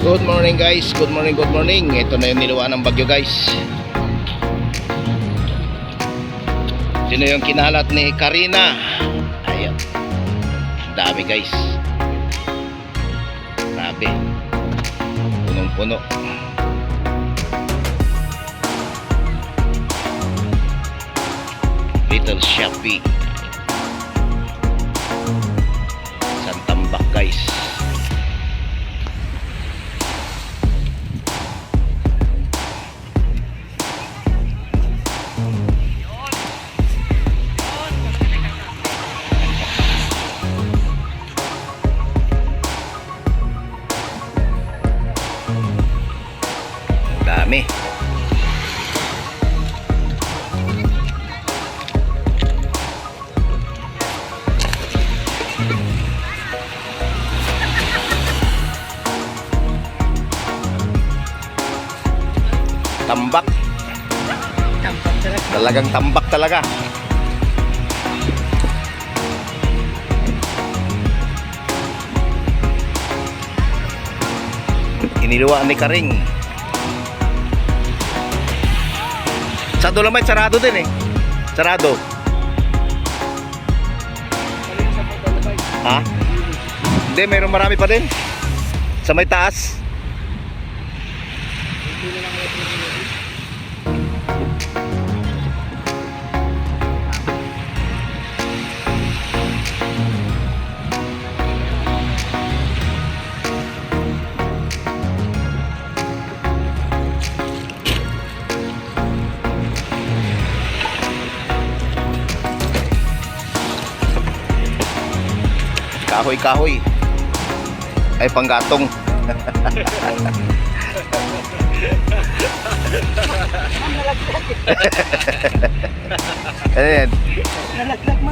Good morning guys, good morning, good morning. Ito na yung niluwa ng bagyo guys. Sino yung kinalat ni Karina? Ayun Dami guys. Grabe. Punong puno Little Shopee. Santambak guys Tambak. Talagang tambak talaga. Iniluwaan ni Karing. Sa Dolomite, sarado din eh. Sarado. Ha? Hindi, mayroon marami pa din. Sa may taas. Kahoy-kahoy. Ay, panggatong. ano yan? Nalaglag,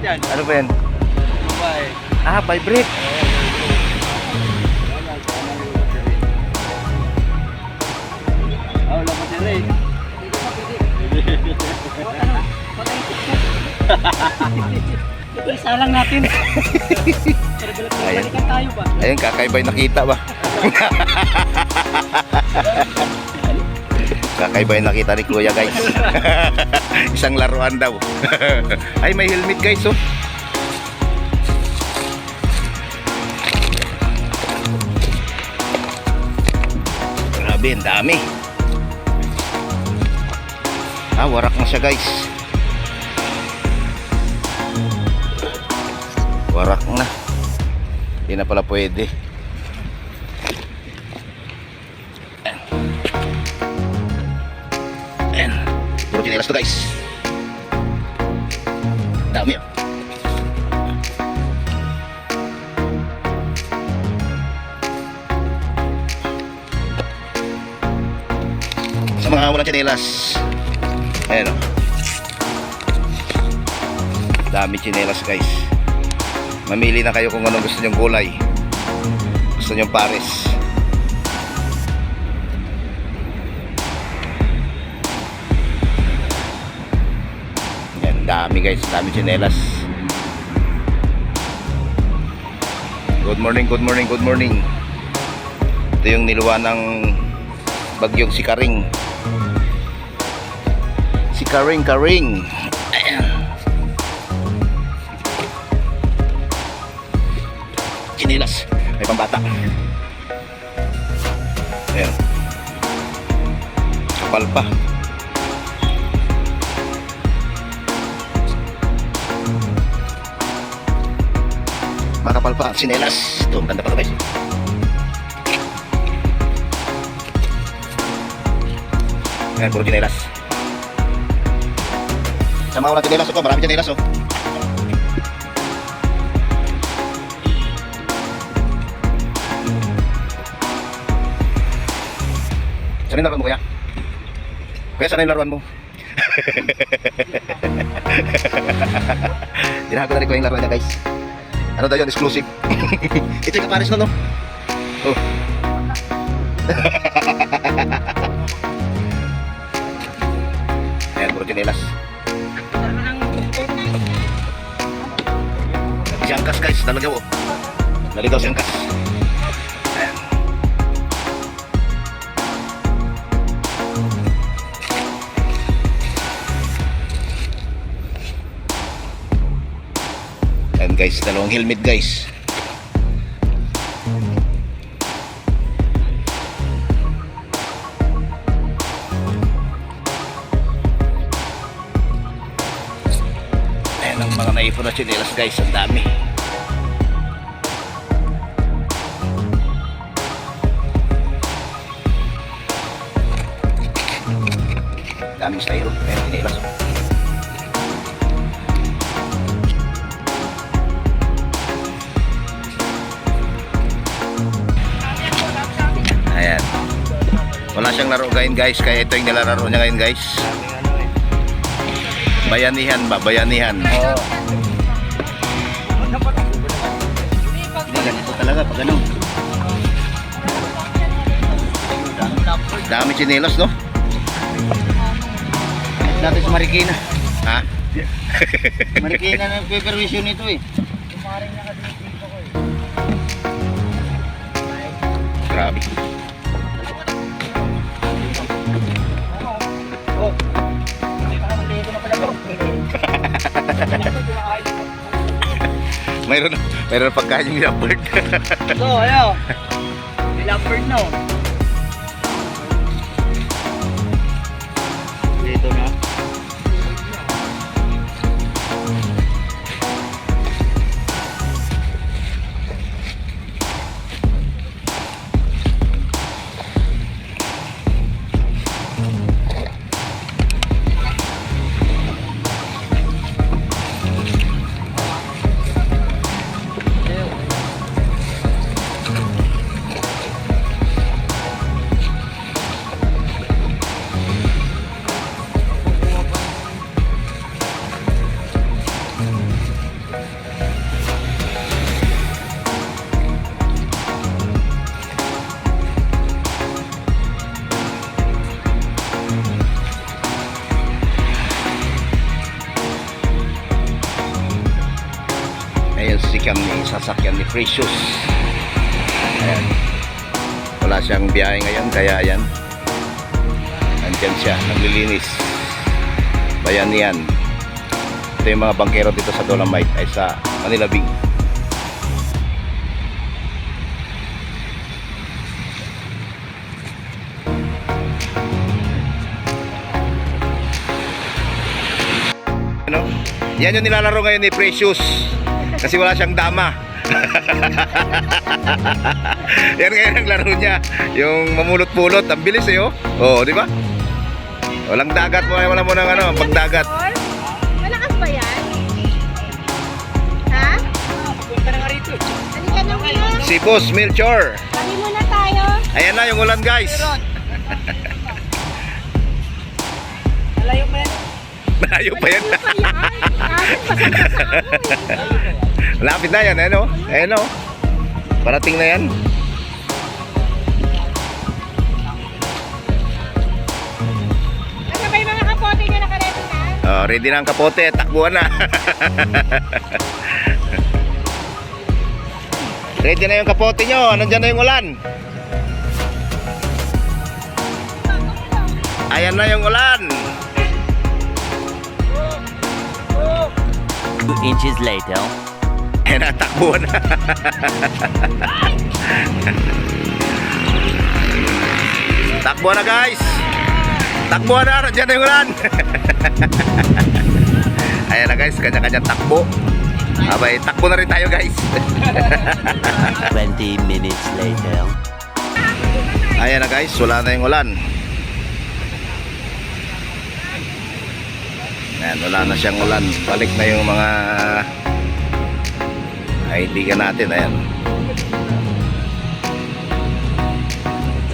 yan. Ano ba yan? Ah, vibrate. Isa lang natin. Balikan tayo ba? Ayun, kakaiba yung nakita ba? kakaiba yung nakita ni Kuya guys. Isang laruan daw. Ay, may helmet guys oh. Grabe, ang dami. Ah, warak na siya guys. Warak na. Hindi na pala pwede. Ayan. Puro chinelas to guys. Dami oh. Sa mga walang chinelas. Ayan o. Dami chinelas guys. Mamili na kayo kung anong gusto nyong gulay. Gusto nyong pares. Yan, dami guys, dami chinelas. Good morning, good morning, good morning. Ito yung niluwa ng bagyong si Karing. Si Karing Karing. Chinilas. May pambata. Ayan. Kapal pa. Makapal pa. Sinelas. Ito, ganda pa ito guys. Ayan, puro chinelas. Sa mga walang chinelas ito, marami chinelas oh. Saan yung laruan mo kuya? Kuya, saan yung laruan mo? Tinahago na rin ko yung laruan niya guys. Ano daw yun? Exclusive. Ito yung kapares na no? Oh. Ayan, puro chinelas. Siyangkas guys, nalagaw oh. Naligaw siyangkas. Siyangkas. Guys, dalawang helmet guys. Ayan ang mga naipon na chinelas guys, ang dami. Dami styro, ayan chinelas. Siyang laro ngayon guys, kaya ito yung nilalaro niya ngayon guys. Bayanihan ba? Bayanihan. Hindi, ganito talaga pag ano. Dami chinelas, no? Dati sa Marikina. Ha? Marikina na supervision nito eh. Grabe. Mayroon mayroon pagkain yung leopard. So, ayo. Nilapert na Ayun si Cam ni sasakyan ni Precious. Ayan. Wala siyang biyahe ngayon kaya ayan. Nandyan siya, naglilinis. Bayanihan. Ito yung mga bangkero dito sa Dolomite ay sa Manila Big. Ano? Yan yung nilalaro ngayon ni Precious. Kasi wala siyang dama. Yan ngayon ang laro niya. Yung mamulot-pulot. Ang bilis eh oh. Oo, di ba? Walang dagat mo. Wala mo ng ano, pagdagat. Malakas ba yan? Ha? Punta na nga rito. Muna. Si Boss Melchor. Kami muna tayo. Ayan na yung ulan guys. Malayo pa yan. Malayo pa yan. Malayo pa yan. Lapit na yan. Ano? Ayan oh. Parating na yan. Ano ba yung mga kapote nyo nakaredy na? Oh, ready na ang kapote. Takbuhan na. ready na yung kapote nyo. Nandyan na yung ulan. Ayan na yung ulan. Two inches later. Ayan na, takbuhan na. guys. Takbuhan na. Nandyan na yung ulan. Ayan na guys. Kanya-kanya takbo. Abay, takbo na rin tayo guys. 20 minutes later. Ayan na guys, wala na yung ulan. Ayan, wala na siyang ulan. Balik na yung mga kaibigan natin. Ayan.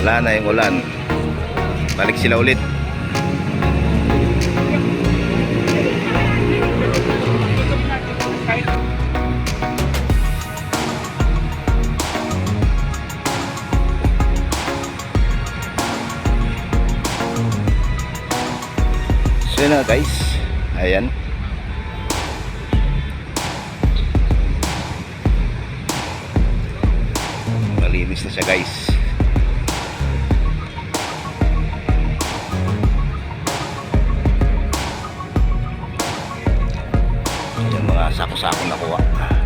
Wala na yung ulan. Balik sila ulit. So na guys. Ayan. Minutes na siya guys. Yung mga sako-sako nakuha.